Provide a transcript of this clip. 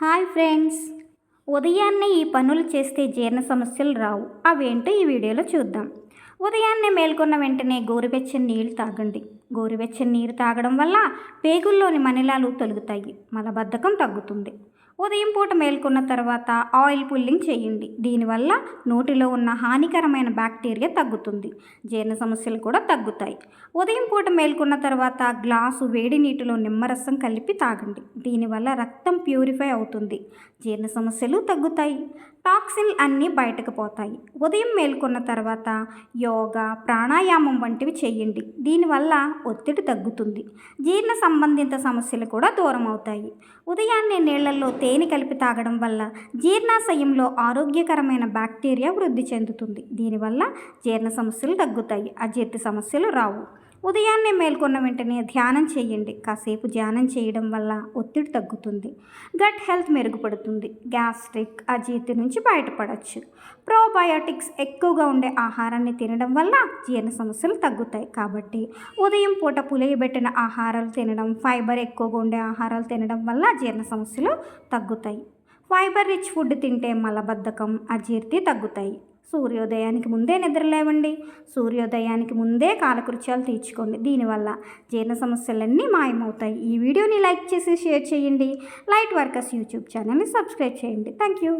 Hi friends. ఉదయాన్నే ఈ పనులు చేస్తే జీర్ణ సమస్యలు రావు. అవేంటో ఈ వీడియోలో చూద్దాం. ఉదయాన్నే మేల్కొన్న వెంటనే గోరువెచ్చని నీళ్ళు తాగండి. గోరువెచ్చని నీరు తాగడం వల్ల పేగుల్లోని మనిలాలు తొలుగుతాయి. మలబద్ధకం తగ్గుతుంది. ఉదయం పూట మేల్కొన్న తర్వాత ఆయిల్ పుల్లింగ్ చేయండి. దీనివల్ల నోటిలో ఉన్న హానికరమైన బ్యాక్టీరియా తగ్గుతుంది. జీర్ణ సమస్యలు కూడా తగ్గుతాయి. ఉదయం పూట మేల్కొన్న తర్వాత గ్లాసు వేడి నీటిలో నిమ్మరసం కలిపి తాగండి. దీనివల్ల రక్తం ప్యూరిఫై అవుతుంది. జీర్ణ సమస్యలు తగ్గుతాయి. టాక్సిన్ అన్నీ బయటకు పోతాయి. ఉదయం మేల్కొన్న తర్వాత యోగా ప్రాణాయామం వంటివి చేయండి. దీనివల్ల ఒత్తిడి తగ్గుతుంది. జీర్ణ సంబంధిత సమస్యలు కూడా దూరం అవుతాయి ఉదయాన్నే నీళ్ళలో తేనె కలిపి తాగడం వల్ల జీర్ణాశయంలో ఆరోగ్యకరమైన బ్యాక్టీరియా వృద్ధి చెందుతుంది. దీనివల్ల జీర్ణ సమస్యలు తగ్గుతాయి. అజీర్తి సమస్యలు రావు. ఉదయాన్నే మేల్కొన్న వెంటనే ధ్యానం చేయండి. కాసేపు ధ్యానం చేయడం వల్ల ఒత్తిడి తగ్గుతుంది. గట్ హెల్త్ మెరుగుపడుతుంది. గ్యాస్ట్రిక్ అజీర్తి నుంచి బయటపడవచ్చు ప్రోబయోటిక్స్ ఎక్కువగా ఉండే ఆహారాన్ని తినడం వల్ల జీర్ణ సమస్యలు తగ్గుతాయి. కాబట్టి ఉదయం పూట పులియబెట్టిన ఆహారాలు తినడం ఫైబర్ ఎక్కువగా ఉండే ఆహారాలు తినడం వల్ల జీర్ణ సమస్యలు తగ్గుతాయి. ఫైబర్ రిచ్ ఫుడ్ తింటే మలబద్ధకం అజీర్తి తగ్గుతాయి. సూర్యోదయానికి ముందే నిద్రలేవండి. సూర్యోదయానికి ముందే కాలకృత్యాలు తీర్చుకోండి. దీనివల్ల జీర్ణ సమస్యలన్నీ మాయమవుతాయి. ఈ వీడియోని లైక్ చేసి షేర్ చేయండి. లైట్ వర్కర్స్ యూట్యూబ్ ఛానల్ని సబ్స్క్రైబ్ చేయండి. Thank you